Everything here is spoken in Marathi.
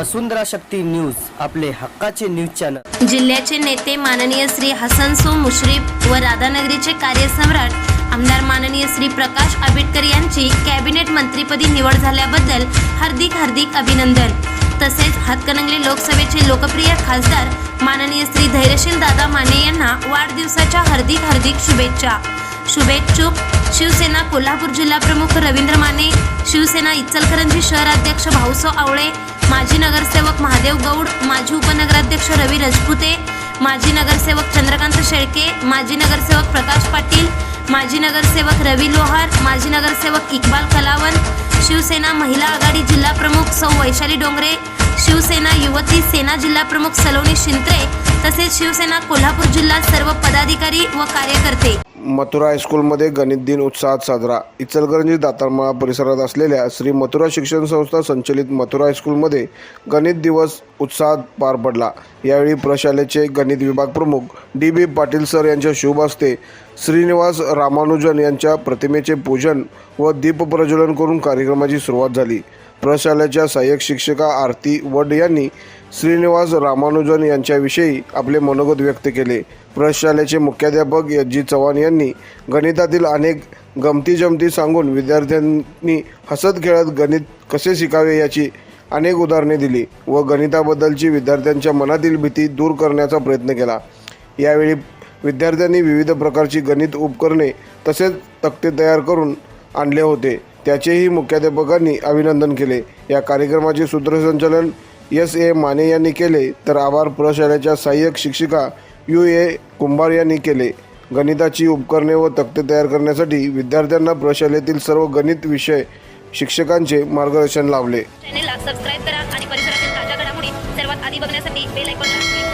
वसुंधरा शक्ती न्यूज आपले हक्काचे न्यूज चॅनल. जिल्ह्याचे नेते माननीय श्री हसन सो मुश्रीफ व राधानगरीचे कार्यसम्राट आमदार माननीय श्री प्रकाश आंबेडकर यांची कॅबिनेट मंत्रीपदी निवड झाल्याबद्दल हार्दिक हार्दिक अभिनंदन. तसेच हातकणंगले लोकसभेचे लोकप्रिय खासदार माननीय श्री धैर्यशील दादा माने यांना वाढदिवसाच्या हार्दिक हार्दिक शुभेच्छा. शुभेच्छुक शिवसेना कोल्हापूर जिल्हा प्रमुख रवींद्र माने शिवसेना इचलकरंजी शहराध्यक्ष भाऊसो आवळे माजी नगरसेवक महादेव गौड माजी उपनगराध्यक्ष रवी रजपुते माजी नगरसेवक चंद्रकांत शेळके माजी नगरसेवक प्रकाश पाटील माजी नगरसेवक रवी लोहार माजी नगरसेवक इक्बाल कलावन शिवसेना महिला आघाडी जिल्हा प्रमुख सौ वैशाली डोंगरे शिवसेना युवती सेना जिल्हा प्रमुख सलोनी शिंत्रे तसेच शिवसेना कोल्हापूर जिल्हा सर्व पदाधिकारी व कार्यकर्ते. मथुरा हायस्कूलमध्ये गणित दिन उत्साहात साजरा. इचलकरंजी दातारमाळा परिसरात असलेल्या श्री मथुरा शिक्षण संस्था संचलित मथुरा हायस्कूलमध्ये गणित दिवस उत्साहात पार पडला. यावेळी प्रशालेचे गणित विभाग प्रमुख डी बी पाटील सर यांच्या शुभ हस्ते श्रीनिवास रामानुजन यांच्या प्रतिमेचे पूजन व दीपप्रज्वलन करून कार्यक्रमाची सुरुवात झाली. प्रशालेच्या सहाय्यक शिक्षिका आरती वड यांनी श्रीनिवास रामानुजन यांच्याविषयी आपले मनोगत व्यक्त केले. प्रशालेचे मुख्याध्यापक एस जी चव्हाण यांनी गणितातील अनेक गमती जमती सांगून विद्यार्थ्यांनी हसत खेळत गणित कसे शिकावे याची अनेक उदाहरणे दिली व गणिताबद्दलची विद्यार्थ्यांच्या मनातील भीती दूर करण्याचा प्रयत्न केला. यावेळी विद्यार्थ्यांनी विविध प्रकारची गणित उपकरणे तसेच तक्ते तयार करून आणले होते. त्याचेही मुख्याध्यापकांनी अभिनंदन केले. या कार्यक्रमाचे सूत्रसंचालन एस ए माने यांनी केले. तर आभार प्रशालेच्या सहाय्यक शिक्षिका यू ए कुंभार यांनी केले. गणिताची उपकरणे व तक्ते तयार करण्यासाठी विद्यार्थ्यांना प्रशालेतील सर्व गणित विषय शिक्षकांचे मार्गदर्शन लाभले. चॅनेलला सबस्क्राईब करा आणि परिसरातील ताज्या घडामोडी सर्वात आधी बघण्यासाठी बेल आयकॉन